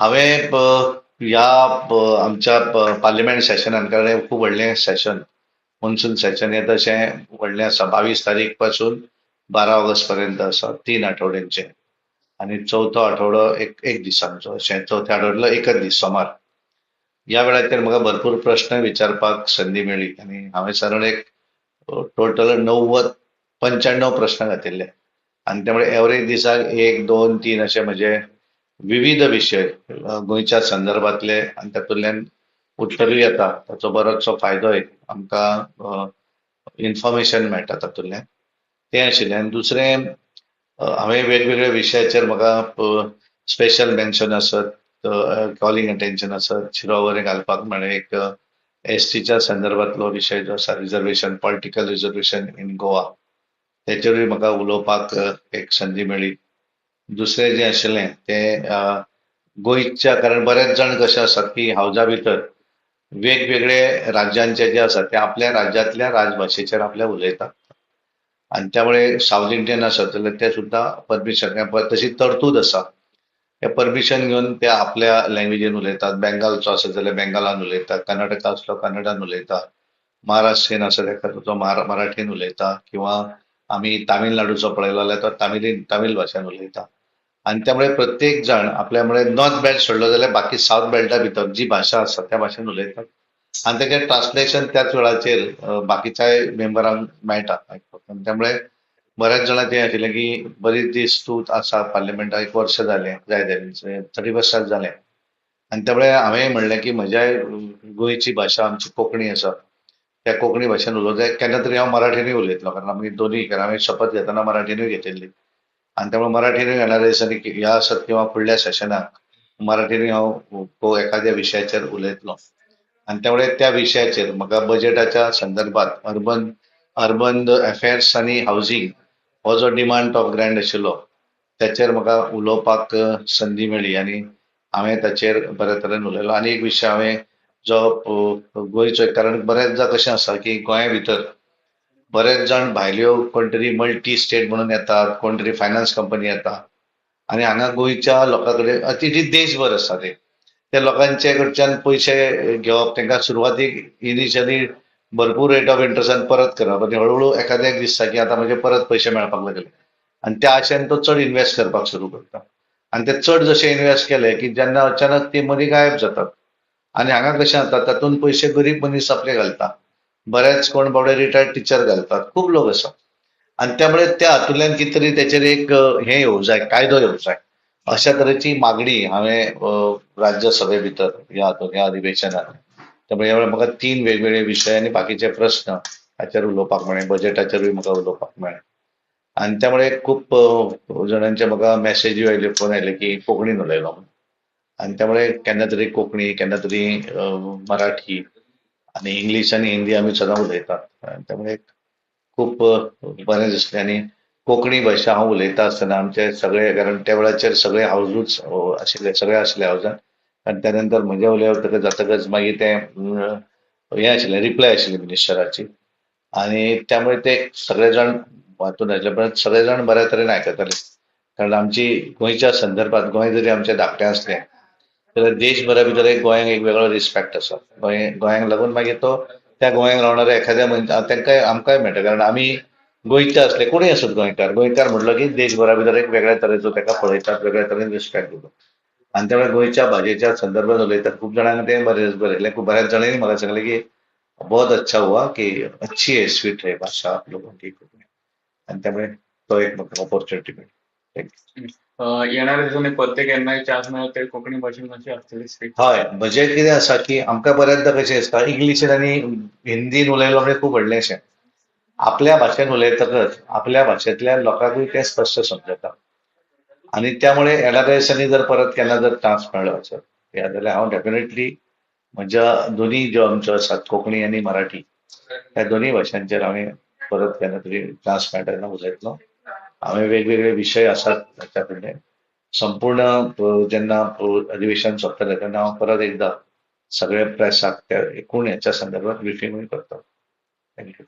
हांवें ह्या आमच्या पार्लमेंट पार्लिमेंट सेशनान कारण खूब व्हडलें सेशन मॉन्सून सेशन हे तशें व्हडलें आसा बावीस तारीखपासून बारा ऑगस्ट पर्यंत आसा तीन आठवड्यांचें. आनी चवथो आठवडो एक एक दिसांचो अशें चवथ्या आठवड्यालो एकच दीस सोमार ह्या वेळाचेर म्हाका भरपूर प्रश्न विचारपाक संदी मेळ्ळी आनी हांवें सादारण एक टोटल णव्वद पंच्याण्णव प्रश्न घातिल्ले. आनी त्यामुळे एवरेज दिसाक एक दोन तीन अशे म्हजे विविध विशय गोंयच्या संदर्भातले आनी तातूंतल्यान उत्तरूय येता ताचो बरोचसो फायदोय आमकां इन्फॉर्मेशन मेळटा तातूंतल्यान तें आशिल्लें. आनी दुसरें हांवें वेगवेगळ्या विशयाचेर म्हाका स्पेशल मेन्शन आसत कॉलिंग अटेन्शन आसत शिरोवरे घालपाक म्हळें एक एस टीच्या संदर्भातलो विशय जो आसा reservation political reservation in Goa तेचेरूय म्हाका उलोवपाक एक संदी मेळ्ळी दुसरें जें आशिल्लें तें गोंयच्या कारण बरेच जाण कशे आसात की हावजा भितर वेगवेगळे राज्यांचे जे आसात ते आपल्या राज्यांतल्या राजभाशेचेर आपल्या उलयतात. आनी त्यामुळे साऊथ इंडियन आसत जाल्यार ते सुद्दां परमिशन तशी तरतूद आसा हे परमिशन घेवन ते आपल्या लँग्वेजीन उलयतात. बेंगालचो आसा जाल्यार बेंगालान उलयतात. कर्नाटका आसलो कन्नडान उलयता महाराष्ट्रीयन आसा एखादो तो मराठीन उलयता किंवा आमी तामिळनाडूचो पळयलो जाल्यार तो तामिळ तामील भाशेन उलयता आनी त्यामुळे प्रत्येक जाण आपल्या म्हळ्यार नॉर्थ बेल्ट सोडलो जाल्यार बाकी साऊथ बेल्टा भितर जी भाशा आसा त्या भाशेन उलयतात आनी त्याचे ट्रान्सलेशन त्याच वेळाचेर बाकीच्याय मेंबरांक मेळटा त्यामुळे बऱ्याच जाणांचें हें आशिल्लें की बरीच दीस तूं आसा पार्लिमेंटाक एक वर्ष जालें जाय जालें थर्टी वर्सां जालें आनी त्यामुळे हांवें म्हणलें की म्हज्या गोंयची भाशा आमची कोंकणी आसा त्या कोंकणी भाशेन उलोवंक जाय केन्ना तरी हांव मराठीनूय उलयतलो कारण आमी दोनूय कारण हांवें शपथ घेतना मराठीनूय घेतिल्ली. आनी त्यामुळे मराठीनूय येणाऱ्या दिसांनी ह्या आसत किंवा फुडल्या सेशनाक मराठीनूय हांव एखाद्या विशयाचेर उलयतलो. आनी त्यामुळे त्या विशयाचेर म्हाका बजेटाच्या संदर्भात अर्बन अर्बन अफेर्स आनी हावजींग हो जो डिमांड ऑफ ग्रँड आशिल्लो त्याचेर म्हाका उलोवपाक संदी मेळ्ळी आनी हांवें ताचेर बऱ्या तरेन उलयलो. आनी एक विशय हांवें जो गोंयचो कारण बऱ्याचदा कशें आसा की गोंया भितर बरेच जाण भायल्यो कोण तरी मल्टी स्टेट म्हणून येतात कोण तरी फायनान्स कंपनी येता आनी हांगा गोंयच्या लोकां कडेन अतिशय देशभर आसा ते. त्या लोकांचे कडच्यान पयशे घेवप तांकां सुरवातीक इनिशियली भरपूर रेट ऑफ इंट्रस्टान परत करप. आनी हळूहळू एखाद्याक दिसता की आतां म्हजे परत पयशे मेळपाक लागले. आनी त्या आशेन तो चड इन्वेस्ट करपाक सुरू करता. आनी ते चड जशे इन्वेस्ट केले की जेन्ना अचानक ती मनी गायब जातात. आनी हांगा कशें जाता तातूंत पयशे गरीब मनीस आपले घालता बरेच कोण बाबडे रिटायर्ड टिचर घालतात. खूब लोक आसा आनी त्यामुळे त्या हातूंतल्यान कितें तरी तेचेर एक हे येवंक जाय कायदो येवंक जाय. अशा तरेची मागणी हांवें राज्यसभे भितर ह्या हातूंत ह्या अधिवेशनात. त्यामुळे ह्या वेळार म्हाका तीन वेगवेगळे विशय आनी बाकीचे प्रस्न हाचेर उलोवपाक मेळ्ळे बजेटाचेरूय म्हाका उलोवपाक मेळ्ळें आनी त्यामुळे खूब जणांचे जाणांचे म्हाका मेसेजी आयल्यो फोन आयले की कोंकणीन उलयलो. म्हणून आनी त्यामुळे केन्ना तरी कोंकणी केन्ना तरी मराठी आनी इंग्लीश आनी हिंदी आमी सदां उलयतात आनी त्यामुळे खूब बरें दिसलें. आनी कोंकणी भाशा हांव उलयता आसतना आमचे सगळे कारण त्या वेळाचेर सगळे हावजूच अ, आशिल्ले सगळे आशिल्ले हावजान आनी त्या नंतर म्हजें उलयप जातकच मागीर तें हे हें आशिल्लें रिप्लाय आशिल्ली मिनिस्टराची आनी त्यामुळे ते सगळे जाण वाचून आशिल्ले पण सगळे जाण बऱ्या तरेन आयकताले कारण आमची गोंयच्या संदर्भात गोंय जरी आमचें धाकटें आसलें देशभरा भितर एक गोंयांक एक वेगळो रिस्पेक्ट आसा गोंय गोंयांक लागून मागीर तो त्या गोंयांक रावणाऱ्या एखाद्या मनशा तांकांय, आमकांय मेळटा कारण आमी गोंयचे असले, कोणूय आसत गोंयकार? गोंयकार म्हणलो की देशभरा भितर एक वेगळ्या तरेचो ताका पळयतात, वेगळ्या तरेन रिस्पेक्ट दितात आनी त्यामुळे गोंयच्या भाशेच्या संदर्भात उलयतात. खूब जाणांक तें बरें बरयलें खूब बऱ्याच जाणांनी म्हाका सांगलें की बहुत अच्छा हुआ कि अच्छी है स्वीट है, भाषा आप लोगों की. त्यामुळे तो एक म्हाका ऑपॉर्च्युनिटी मेळ्ळी थँक्यू येणाऱ्या दिवसांनी प्रत्येक यांना चान्स मिळाला तरी कोंकणी भाशेन मातशी आसतली हय बजेट कितें आसा की आमकां बऱ्याचदा कशें दिसता इंग्लिशीन आनी हिंदीन उलयलो म्हणजे खूब व्हडलेंशें आपल्या भाशेन उलयतकच आपल्या भाशेंतल्या लोकांकूय तें स्पश्ट समजता. आनी त्यामुळे येणाऱ्या दिसांनी जर परत केन्ना जर चान्स मेळ्ळो सर या जाल्यार हांव डेफिनेटली म्हज्या दोनी ज्यो आमच्यो आसात कोंकणी आनी मराठी ह्या दोनूय भाशांचेर हांवें परत केन्ना तरी चान्स मेळटा तेन्ना उलयतलो आम्ही वेगवेगळे विशय आसात त्याच्याकडे. संपूर्ण ज्यांना जेन्ना अधिवेशन सोंपतलें तेन्ना हांव परत एकदां सगळे प्रेसाक त्या एकूण याच्या संदर्भात ब्रिफिंग करता. थँक्यू